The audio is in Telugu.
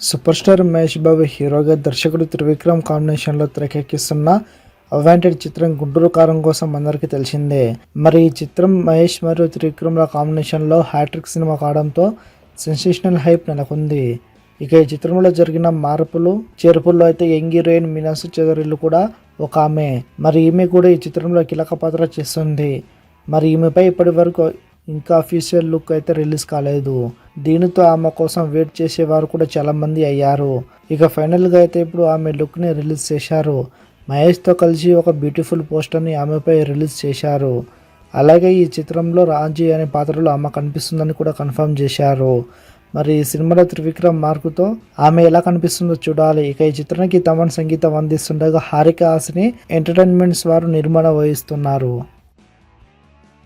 సూపర్ స్టార్ మహేష్ బాబు హీరోగా దర్శకుడు త్రివిక్రమ్ కాంబినేషన్లో తెరకెక్కిస్తున్న అవాంటెడ్ చిత్రం గుంటూరు కారం కోసం అందరికీ తెలిసిందే. మరి ఈ చిత్రం మహేష్ మరియు త్రివిక్రమ్ల కాంబినేషన్లో హ్యాట్రిక్ సినిమా కావడంతో సెన్సేషనల్ హైప్ నెలకొంది. ఇక ఈ చిత్రంలో జరిగిన మార్పులు చేర్పుల్లో అయితే యంగ్ హీరోయిన్ మీనాసు చౌదరిలు కూడా ఒక ఆమె. మరి ఈమె కూడా ఈ చిత్రంలో కీలక పాత్ర చేస్తుంది. మరి ఈమెపై ఇప్పటి వరకు ఇంకా అఫీషియల్ లుక్ అయితే రిలీజ్ కాలేదు. దీనితో ఆమె కోసం వెయిట్ చేసేవారు కూడా చాలా మంది అయ్యారు. ఇక ఫైనల్గా అయితే ఇప్పుడు ఆమె లుక్ని రిలీజ్ చేశారు. మహేష్తో కలిసి ఒక బ్యూటిఫుల్ పోస్టర్ని ఆమెపై రిలీజ్ చేశారు. అలాగే ఈ చిత్రంలో రాజీ అనే పాత్రలో ఆమె కనిపిస్తుందని కూడా కన్ఫర్మ్ చేశారు. మరి ఈ సినిమాలో త్రివిక్రమ్ మార్కుతో ఆమె ఎలా కనిపిస్తుందో చూడాలి. ఇక ఈ చిత్రానికి తమన్ సంగీతం అందిస్తుండగా హారిక హాస్ని ఎంటర్టైన్మెంట్స్ వారు నిర్మాణ వహిస్తున్నారు.